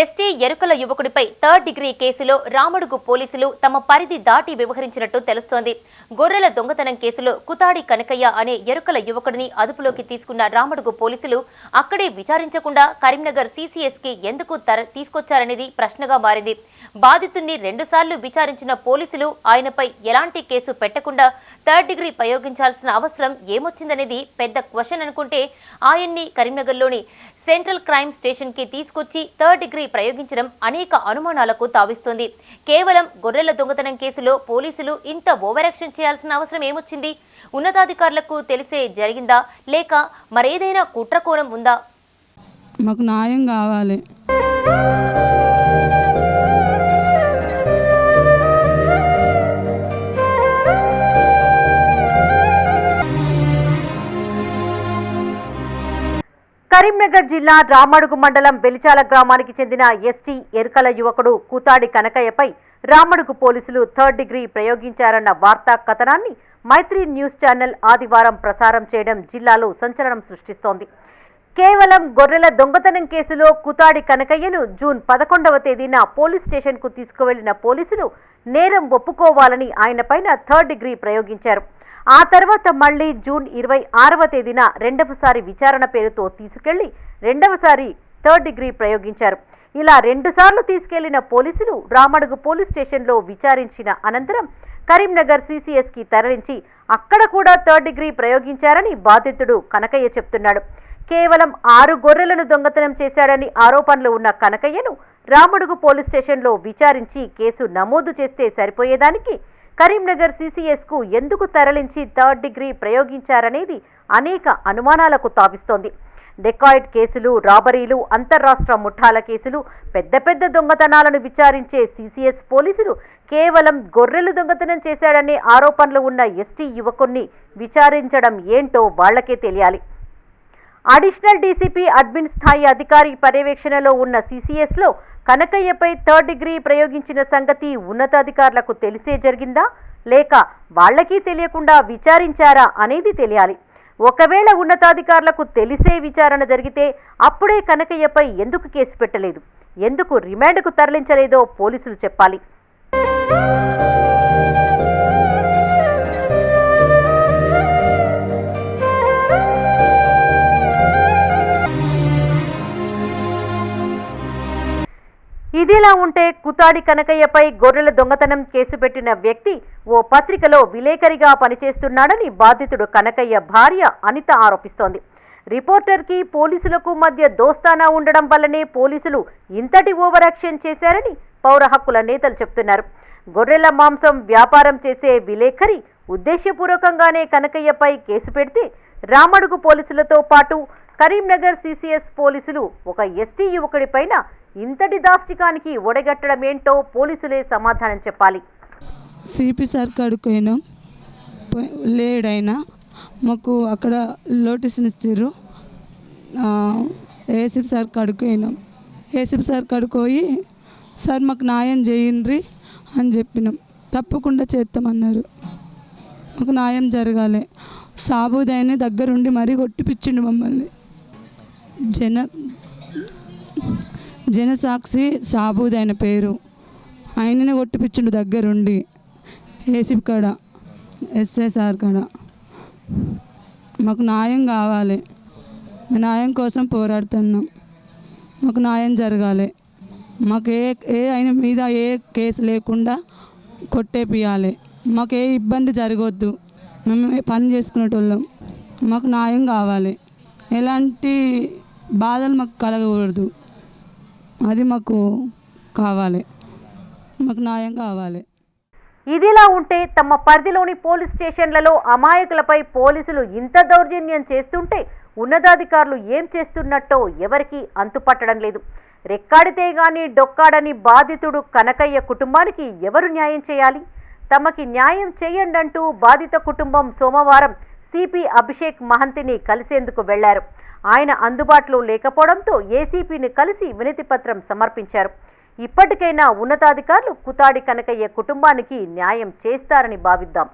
ST Erukala యువకుడిపై third degree కేసులో రామడుగు పోలీసులు తమ పరిధి దాటి వ్యవహరించినట్టు తెలుస్తోంది. గొర్రెల దొంగతనం కేసులో కుతాడి కనకయ్య అనే ఎరుకల యువకుడిని అదుపులోకి తీసుకున్న రామడుగు పోలీసులు అక్కడే విచారించకుండా కరీంనగర్ సీసీఎస్కి ఎందుకు తర- తీసుకొచ్చారనేది ప్రశ్నగా మారింది. బాధితుణ్ణి రెండుసార్లు విచారించిన పోలీసులు ఆయనపై ఎలాంటి కేసు పెట్టకుండా థర్డ్ డిగ్రీ ప్రయోగించాల్సిన అవసరం ఏమొచ్చిందనేది పెద్ద క్వశ్చన్ అనుకుంటే ఆయన్ని కరీంనగర్లోని సెంట్రల్ క్రైమ్ స్టేషన్కి తీసుకొచ్చి థర్డ్ డిగ్రీ ప్రయోగించడం అనేక అనుమానాలకు తావిస్తోంది. కేవలం గొర్రెల దొంగతనం కేసులో పోలీసులు ఇంత ఓవరాక్షన్ చేయాల్సిన అవసరం ఏమొచ్చింది? ఉన్నతాధికారులకు తెలిసే జరిగిందా? లేక మరేదైనా కుట్రకోణం ఉందా? మాకు న్యాయం కావాలి. కరీంనగర్ జిల్లా రామడుగు మండలం బెలిచాల గ్రామానికి చెందిన ఎస్టీ ఎరుకల యువకుడు కూతాడి కనకయ్యపై రామడుగు పోలీసులు థర్డ్ డిగ్రీ ప్రయోగించారన్న వార్తా కథనాన్ని మైత్రి న్యూస్ ఛానల్ ఆదివారం ప్రసారం చేయడం జిల్లాలో సంచలనం సృష్టిస్తోంది. కేవలం గొర్రెల దొంగతనం కేసులో కుతాడి కనకయ్యను జూన్ పదకొండవ తేదీన పోలీస్ స్టేషన్కు తీసుకువెళ్ళిన పోలీసులు నేరం ఒప్పుకోవాలని ఆయనపైన థర్డ్ డిగ్రీ ప్రయోగించారు. ఆ తర్వాత మళ్ళీ జూన్ ఇరవై ఆరవ తేదీన రెండవసారి విచారణ పేరుతో తీసుకెళ్ళి రెండవసారి థర్డ్ డిగ్రీ ప్రయోగించారు. ఇలా రెండుసార్లు తీసుకెళ్ళిన పోలీసులు రామడుగు పోలీస్ స్టేషన్లో విచారించిన అనంతరం కరీంనగర్ సీసీఎస్కి తరలించి అక్కడ కూడా థర్డ్ డిగ్రీ ప్రయోగించారని బాధితుడు కనకయ్య చెప్తున్నాడు. కేవలం ఆరు గొర్రెలను దొంగతనం చేశాడని ఆరోపణలు ఉన్న కనకయ్యను రామడుగు పోలీస్ స్టేషన్లో విచారించి కేసు నమోదు చేస్తే సరిపోయేదానికి కరీంనగర్ సీసీఎస్కు ఎందుకు తరలించి థర్డ్ డిగ్రీ ప్రయోగించారనేది అనేక అనుమానాలకు తావిస్తోంది. డెకాయిడ్ కేసులు రాబరీలు అంతర్రాష్ట్ర ముఠాల కేసులు పెద్ద పెద్ద దొంగతనాలను విచారించే సీసీఎస్ పోలీసులు కేవలం గొర్రెలు దొంగతనం చేశాడనే ఆరోపణలు ఉన్న ఎస్టీ యువకుణ్ణి విచారించడం ఏంటో వాళ్ళకే తెలియాలి. అడిషనల్ డీసీపీ అడ్మిన్ స్థాయి అధికారి పర్యవేక్షణలో ఉన్న సీసీఎస్లో కనకయ్యపై థర్డ్ డిగ్రీ ప్రయోగించిన సంగతి ఉన్నతాధికారులకు తెలిసే జరిగిందా? లేక వాళ్ళకి తెలియకుండా విచారించారా అనేది తెలియాలి. ఒకవేళ ఉన్నతాధికారులకు తెలిసే విచారణ జరిగితే అప్పుడే కనకయ్యపై ఎందుకు కేసు పెట్టలేదు? ఎందుకు రిమాండ్కు తరలించలేదో పోలీసులు చెప్పాలి. ఇదిలా ఉంటే కుతాడి కనకయ్యపై గొర్రెల దొంగతనం కేసు పెట్టిన వ్యక్తి ఓ పత్రికలో విలేకరిగా పనిచేస్తున్నాడని బాధితుడు కనకయ్య భార్య అనిత ఆరోపిస్తోంది. రిపోర్టర్కి పోలీసులకు మధ్య దోస్తానా ఉండడం వల్లనే పోలీసులు ఇంతటి ఓవరాక్షన్ చేశారని పౌర హక్కుల నేతలు చెప్తున్నారు. గొర్రెల మాంసం వ్యాపారం చేసే విలేకరి ఉద్దేశపూర్వకంగానే కనకయ్యపై కేసు పెడితే రామడుగు పోలీసులతో పాటు కరీంనగర్ సీసీఎస్ పోలీసులు ఒక ఎస్టీ యువకుడిపైన ఇంతటి దాష్టికానికి ఒడగట్టడమేంటో పోలీసులే సమాధానం చెప్పాలి. సిపి సార్ కాడికి పోయినాం లేడైనా మాకు అక్కడ నోటీసులు ఇచ్చారు ఏసీపీ సార్ కాడికి పోయినాం ఏసీపీ సార్ కాడికి పోయి సార్ మాకు న్యాయం చేయండి అని చెప్పినాం. తప్పకుండా చేస్తామన్నారు. మాకు న్యాయం జరగాలి. సాబుదైన దగ్గరుండి మరీ కొట్టిపిచ్చిండు మమ్మల్ని. జన జనసాక్షి సాబూద్ ఆయన పేరు. ఆయననే కొట్టిపిచ్చిండు దగ్గరుండి. ఏసీపీ కాడ ఎస్ఐ సార్ కాడ. మాకు న్యాయం కావాలి. న్యాయం కోసం పోరాడుతున్నాం. మాకు న్యాయం జరగాలి. మాకు ఏ ఏ ఆయన మీద ఏ కేసు లేకుండా కొట్టేపియాలి మాకు ఏ ఇబ్బంది జరగవద్దు మేము పని చేసుకునేటోళ్ళం. మాకు న్యాయం కావాలి. ఎలాంటి బాధలు మాకు కలగకూడదు. అది మాకు కావాలి. మాకు న్యాయం కావాలి. ఇదిలా ఉంటే తమ పరిధిలోని పోలీస్ స్టేషన్లలో అమాయకులపై పోలీసులు ఇంత దౌర్జన్యం చేస్తుంటే ఉన్నతాధికారులు ఏం చేస్తున్నట్టో ఎవరికీ అంతుపట్టడం లేదు. రెక్కాడితే గాని డొక్కాడని బాధితుడు కనకయ్య కుటుంబానికి ఎవరు న్యాయం చేయాలి? తమకి న్యాయం చేయండంటూ బాధిత కుటుంబం సోమవారం సిపి అభిషేక్ మహంతిని కలిసేందుకు వెళ్ళారు. ఆయన అందుబాటులో లేకపోవడంతో ఏసీపీని కలిసి వినతిపత్రం సమర్పించారు. ఇప్పటికైనా ఉన్నతాధికారులు కుతాడి కనకయ్య కుటుంబానికి న్యాయం చేస్తారని భావిద్దాం.